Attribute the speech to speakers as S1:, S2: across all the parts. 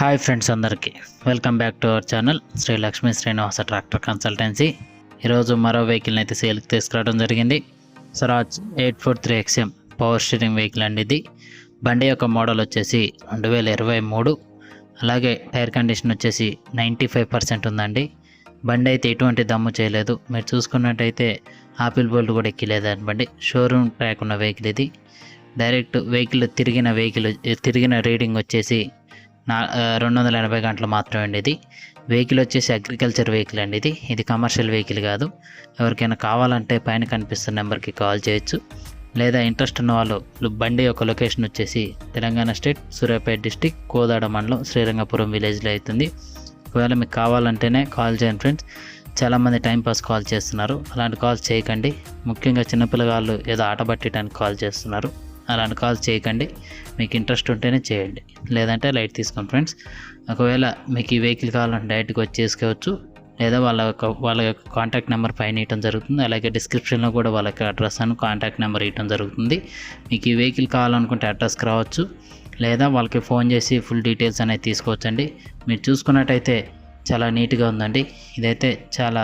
S1: Hi friends అందరికీ. Welcome back to our channel Shri Lakshmi Srinivasa tractor consultancy. ఈరోజు మరో వెహికల్ని అయితే సేల్కి తీసుకురావడం జరిగింది. Swaraj eight four three XM power steering vehicle అండి ఇది. బండి యొక్క మోడల్ వచ్చేసి రెండు వేల ఇరవై మూడు. అలాగే టైర్ కండిషన్ వచ్చేసి నైంటీ ఫైవ్ పర్సెంట్ ఉందండి. బండి అయితే ఎటువంటి దమ్ము చేయలేదు. మీరు చూసుకున్నట్టయితే ఆపిల్ బోల్ట్ కూడా ఎక్కిలేదండి బండి. షోరూమ్ ట్రాక్ ఉన్న వెహికల్ ఇది. డైరెక్ట్ వెహికల్ తిరిగిన వెహికల్ తిరిగిన రీడింగ్ వచ్చేసి నా రెండు వందల ఎనభై గంటలు మాత్రమే అండి ఇది. వెహికల్ వచ్చేసి అగ్రికల్చర్ వెహికల్ అండి ఇది. ఇది కమర్షియల్ వెహికల్ కాదు. ఎవరికైనా కావాలంటే పైన కనిపిస్తున్న నెంబర్కి కాల్ చేయొచ్చు. లేదా ఇంట్రెస్ట్ ఉన్న వాళ్ళు బండి యొక్క లొకేషన్ వచ్చేసి తెలంగాణ స్టేట్ సూర్యాపేట డిస్టిక్ కోదాడ మండలం శ్రీరంగపురం విలేజ్లో అవుతుంది. ఒకవేళ మీకు కావాలంటేనే కాల్ చేయండి ఫ్రెండ్స్. చాలామంది టైంపాస్ కాల్ చేస్తున్నారు. అలాంటి కాల్స్ చేయకండి. ముఖ్యంగా చిన్నపిల్లగాళ్ళు ఏదో ఆట పట్టడానికి కాల్ చేస్తున్నారు. అలాంటి కాల్స్ చేయకండి. మీకు ఇంట్రెస్ట్ ఉంటేనే చేయండి. లేదంటే లైట్ తీసుకోండి ఫ్రెండ్స్. ఒకవేళ మీకు ఈ వెహికల్ కావాలంటే డైరెక్ట్గా వచ్చి చేసుకోవచ్చు. లేదా వాళ్ళ యొక్క వాళ్ళ యొక్క కాంటాక్ట్ నెంబర్ పైన ఇవ్వడం జరుగుతుంది. అలాగే డిస్క్రిప్షన్లో కూడా వాళ్ళ యొక్క అడ్రస్ అని కాంటాక్ట్ నెంబర్ ఇవ్వడం జరుగుతుంది. మీకు ఈ వెహికల్ కావాలనుకుంటే అడ్రస్కి రావచ్చు. లేదా వాళ్ళకి ఫోన్ చేసి ఫుల్ డీటెయిల్స్ అనేది తీసుకోవచ్చండి. మీరు చూసుకున్నట్టయితే చాలా నీట్గా ఉందండి. ఇదైతే చాలా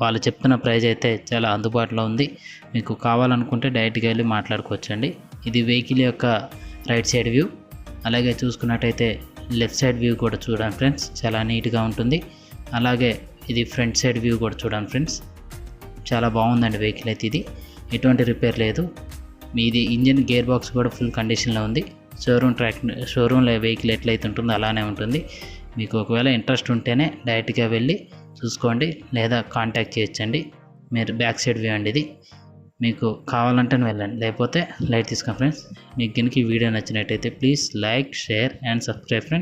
S1: వాళ్ళు చెప్తున్న ప్రైజ్ అయితే చాలా అందుబాటులో ఉంది. మీకు కావాలనుకుంటే డైరెక్ట్గా వెళ్ళి మాట్లాడుకోవచ్చండి. ఇది వెహికల్ యొక్క రైట్ సైడ్ వ్యూ. అలాగే చూసుకున్నట్టయితే లెఫ్ట్ సైడ్ వ్యూ కూడా చూడండి ఫ్రెండ్స్ చాలా నీట్గా ఉంటుంది. అలాగే ఇది ఫ్రంట్ సైడ్ వ్యూ కూడా చూడండి ఫ్రెండ్స్ చాలా బాగుందండి వెహికల్ అయితే ఇది. ఎటువంటి రిపేర్ లేదు. మీది ఇంజిన్ గేర్ బాక్స్ కూడా ఫుల్ కండిషన్లో ఉంది. షోరూమ్ ట్రాక్ షోరూమ్లో వెహికల్ ఎట్లయితే ఉంటుందో అలానే ఉంటుంది. మీకు ఒకవేళ ఇంట్రెస్ట్ ఉంటేనే డైరెక్ట్గా వెళ్ళి చూసుకోండి లేదా కాంటాక్ట్ చేయొచ్చండి. మీరు బ్యాక్ సైడ్ వ్యూ అండి ఇది. మీకు కావాలంటే వెళ్ళండి. లేకపోతే లైట్ తీసుకోండి ఫ్రెండ్స్. మీకు కనుక ఈ వీడియో నచ్చినట్టయితే please like share and subscribe friends.